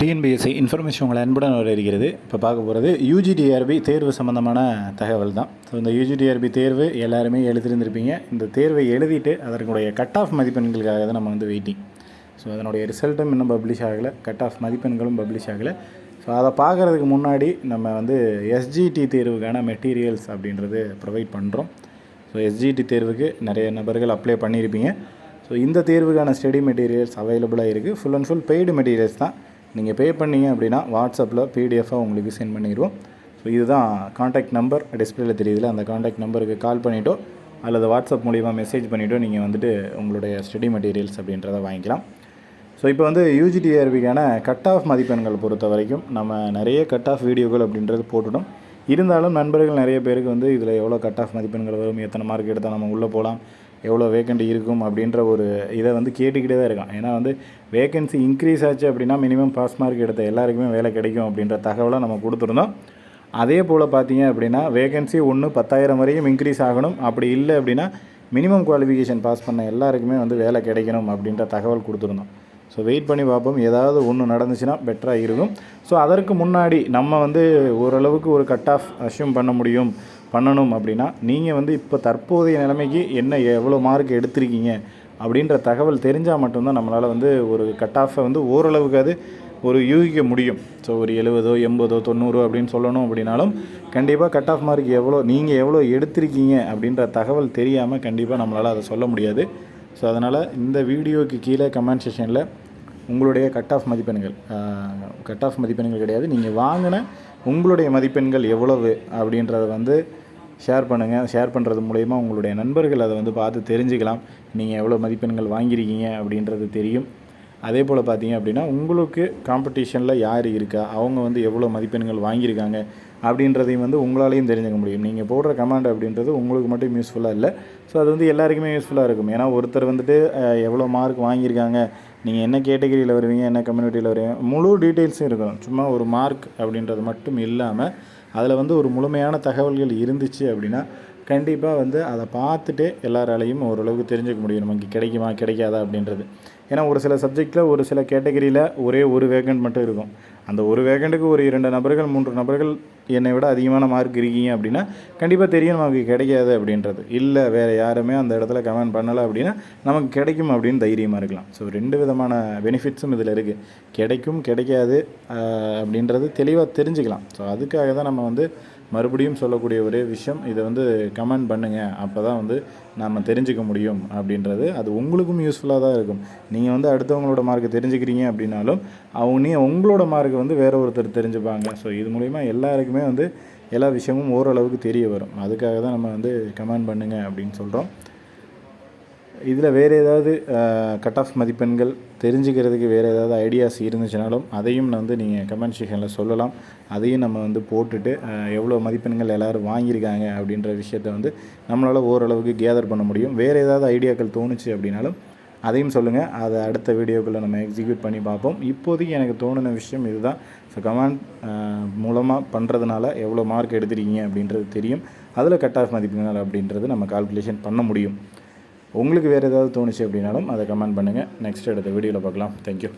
TNPSC information உங்களை அன்புடன் இருக்கிறது இப்போ பார்க்க போகிறது யூஜிடிஆர்பி தேர்வு சம்மந்தமான தகவல் தான். ஸோ இந்த யூஜிடிஆர்பி தேர்வு எல்லாருமே எழுதிருந்திருப்பீங்க. இந்த தேர்வை எழுதிட்டு அதனுடைய கட் ஆஃப் மதிப்பெண்களுக்காக தான் நம்ம வந்து வெயிட்டிங் ஸோ அதனுடைய ரிசல்ட்டும் இன்னும் பப்ளிஷ் ஆகலை. கட் ஆஃப் மதிப்பெண்களும் பப்ளிஷ் ஆகலை. ஸோ அதை பார்க்குறதுக்கு முன்னாடி நம்ம வந்து எஸ்ஜிடி தேர்வுக்கான மெட்டீரியல்ஸ் அப்படின்றது ப்ரொவைட் பண்ணுறோம் ஸோ எஸ்ஜிடி தேர்வுக்கு நிறைய நபர்கள் அப்ளை பண்ணியிருப்பீங்க. ஸோ இந்த தேர்வுக்கான ஸ்டடி மெட்டீரியல்ஸ் அவைலபிளாக இருக்குது full and full paid materials தான். நீங்கள் பே பண்ணீங்க அப்படின்னா வாட்ஸ்அப்பில் பிடிஎஃபாக உங்களுக்கு சென்ட் பண்ணிடுவோம் ஸோ இதுதான் காண்டாக்ட் நம்பர் டிஸ்பிளேல தெரியுதுல அந்த காண்டாக்ட் நம்பருக்கு கால் பண்ணிவிட்டோ அல்லது வாட்ஸ்அப் மூலிமா மெசேஜ் பண்ணிவிட்டோ நீங்கள் வந்துட்டு உங்களுடைய ஸ்டடி மெட்டீரியல்ஸ் அப்படின்றத வாங்கிக்கலாம். ஸோ இப்போ வந்து யூஜிடிஆர்பிக்கான கட் ஆஃப் மதிப்பெண்கள் பொறுத்த வரைக்கும் நம்ம நிறைய கட் ஆஃப் வீடியோக்கள் அப்படின்றது போட்டுட்டோம். இருந்தாலும் நண்பர்கள் நிறைய பேருக்கு வந்து இதில் எவ்வளோ கட் ஆஃப் மதிப்பெண்கள் வரும் எத்தனை மார்க் எடுத்தால் நம்ம உள்ளே போகலாம் எவ்வளோ வேக்கண்ட் இருக்கும் அப்படின்ற ஒரு இதை வந்து கேட்டுக்கிட்டே தான் இருக்கான். ஏன்னா வந்து வேகன்சி இன்க்ரீஸ் ஆச்சு அப்படின்னா மினிமம் பாஸ் மார்க் எடுத்த எல்லாருக்குமே வேலை கிடைக்கும் அப்படின்ற தகவலை நம்ம கொடுத்துருந்தோம். அதே போல் பார்த்தீங்க அப்படின்னா வேகன்சி ஒன்று பத்தாயிரம் வரையும் இன்க்ரீஸ் ஆகணும். அப்படி இல்லை அப்படின்னா மினிமம் குவாலிஃபிகேஷன் பாஸ் பண்ண எல்லாருக்குமே வந்து வேலை கிடைக்கணும் அப்படின்ற தகவல் கொடுத்துருந்தோம். ஸோ வெயிட் பண்ணி பார்ப்போம். ஏதாவது ஒன்று நடந்துச்சுன்னா பெட்டராக இருக்கும். ஸோ அதற்கு முன்னாடி நம்ம வந்து ஓரளவுக்கு ஒரு கட் ஆஃப் அஷ்யூம் பண்ண முடியும். பண்ணணும் அப்படின்னா நீங்கள் வந்து இப்போ தற்போதைய நிலைமைக்கு என்ன எவ்வளோ மார்க் எடுத்திருக்கீங்க அப்படின்ற தகவல் தெரிஞ்சால் மட்டும்தான் நம்மளால் வந்து ஒரு கட் ஆஃபை வந்து ஓரளவுக்கு அது ஒரு யூகிக்க முடியும். ஸோ ஒரு எழுபதோ எண்பதோ தொண்ணூறோ அப்படின்னு சொல்லணும் அப்படின்னாலும் கண்டிப்பாக கட் ஆஃப் மார்க் எவ்வளோ நீங்கள் எவ்வளோ எடுத்திருக்கீங்க அப்படின்ற தகவல் தெரியாமல் கண்டிப்பாக நம்மளால் அதை சொல்ல முடியாது. ஸோ அதனால் இந்த வீடியோக்கு கீழே கமெண்ட் செஷனில் உங்களுடைய கட் ஆஃப் மதிப்பெண்கள் கட் ஆஃப் மதிப்பெண்கள் கிடையாது. நீங்கள் வாங்கின உங்களுடைய மதிப்பெண்கள் எவ்வளவு அப்படின்றத வந்து ஷேர் பண்ணுங்கள் ஷேர் பண்ணுறது மூலயமா உங்களுடைய நண்பர்கள் அதை வந்து பார்த்து தெரிஞ்சுக்கலாம். நீங்கள் எவ்வளோ மதிப்பெண்கள் வாங்கியிருக்கீங்க அப்படின்றது தெரியும். அதே போல் பார்த்தீங்க அப்படின்னா உங்களுக்கு காம்படிஷனில் யார் இருக்கா? அவங்க வந்து எவ்வளோ மதிப்பெண்கள் வாங்கியிருக்காங்க? அப்படின்றதையும் வந்து உங்களாலையும் தெரிஞ்சுக்க முடியும். நீங்கள் போடுற கமாண்ட் அப்படின்றது உங்களுக்கு மட்டும் யூஸ்ஃபுல்லாக இல்லை. ஸோ அது வந்து எல்லாருக்குமே யூஸ்ஃபுல்லாக இருக்கும். ஏன்னா ஒருத்தர் வந்துட்டு எவ்வளோ மார்க் வாங்கியிருக்காங்க? நீங்கள் என்ன கேட்டகரியில் வருவீங்க என்ன கம்யூனிட்டியில் வருவீங்க முழு டீட்டெயில்ஸும் இருக்கும் சும்மா ஒரு மார்க் அப்படின்றது மட்டும் இல்லாமல் அதில் வந்து ஒரு முழுமையான தகவல்கள் இருந்துச்சு அப்படின்னா கண்டிப்பாக வந்து அதை பார்த்துட்டு எல்லாராலையும் ஓரளவுக்கு தெரிஞ்சுக்க முடியும். நமக்கு கிடைக்குமா கிடைக்காதா அப்படின்றது. ஏன்னா ஒரு சில சப்ஜெக்டில் ஒரு சில கேட்டகரியில் ஒரே ஒரு வேகண்ட் மட்டும் இருக்கும். அந்த ஒரு வேகண்ட்டுக்கு ஒரு இரண்டு நபர்கள் மூன்று நபர்கள் என்னை விட அதிகமான மார்க் இருக்கீங்க அப்படின்னா கண்டிப்பாக தெரியும் நமக்கு கிடைக்காது அப்படின்றது. இல்லை வேறு யாருமே அந்த இடத்துல கமெண்ட் பண்ணலை அப்படின்னா நமக்கு கிடைக்கும் அப்படின்னு தைரியமாக இருக்கலாம். ஸோ ரெண்டு விதமான பெனிஃபிட்ஸும் இதில் இருக்குது கிடைக்கும் கிடைக்காது அப்படின்றது தெளிவாக தெரிஞ்சுக்கலாம். ஸோ அதுக்காக தான் நம்ம வந்து மறுபடியும் சொல்லக்கூடிய ஒரே விஷயம் இதை வந்து கமெண்ட் பண்ணுங்கள் அப்போ தான் வந்து நாம் தெரிஞ்சுக்க முடியும் அப்படின்றது. அது உங்களுக்கும் யூஸ்ஃபுல்லாக தான் இருக்கும். நீங்கள் வந்து அடுத்தவங்களோட மார்க்கை தெரிஞ்சுக்கிறீங்க அப்படின்னாலும் அவங்க நீ உங்களோட மார்க்கை வந்து வேறு ஒருத்தர் தெரிஞ்சுப்பாங்க. ஸோ இது மூலிமா எல்லாருக்குமே வந்து எல்லா விஷயமும் ஓரளவுக்கு தெரிய வரும். அதுக்காக தான் நம்ம வந்து கமெண்ட் பண்ணுங்கள் அப்படின்னு சொல்கிறோம் இதில் வேறு ஏதாவது கட் ஆஃப் மதிப்பெண்கள் தெரிஞ்சுக்கிறதுக்கு வேறு ஏதாவது ஐடியாஸ் இருந்துச்சுனாலும் அதையும் நான் வந்து நீங்கள் கமெண்ட் செக்ஷனில் சொல்லலாம். அதையும் நம்ம வந்து போட்டுட்டு எவ்வளோ மதிப்பெண்கள் எல்லோரும் வாங்கியிருக்காங்க அப்படின்ற விஷயத்தை வந்து நம்மளால் ஓரளவுக்கு கேதர் பண்ண முடியும். வேறு ஏதாவது ஐடியாக்கள் தோணுச்சு அப்படின்னாலும் அதையும் சொல்லுங்கள் அதை அடுத்த வீடியோக்குள்ளே நம்ம எக்ஸிக்யூட் பண்ணி பார்ப்போம். இப்போதைக்கு எனக்கு தோணுன விஷயம் இதுதான். ஸோ கமெண்ட் மூலமாக பண்ணுறதுனால எவ்வளோ மார்க் எடுத்திருக்கீங்க அப்படின்றது தெரியும். அதில் கட் ஆஃப் மதிப்பெண்கள் அப்படின்றது நம்ம கால்குலேஷன் பண்ண முடியும். உங்களுக்கு வேறு ஏதாவது தோணுச்சு அப்படின்னாலும் அதை கமெண்ட் பண்ணுங்கள் நெக்ஸ்ட் அடுத்த வீடியோவில் பார்க்கலாம். தேங்க்யூ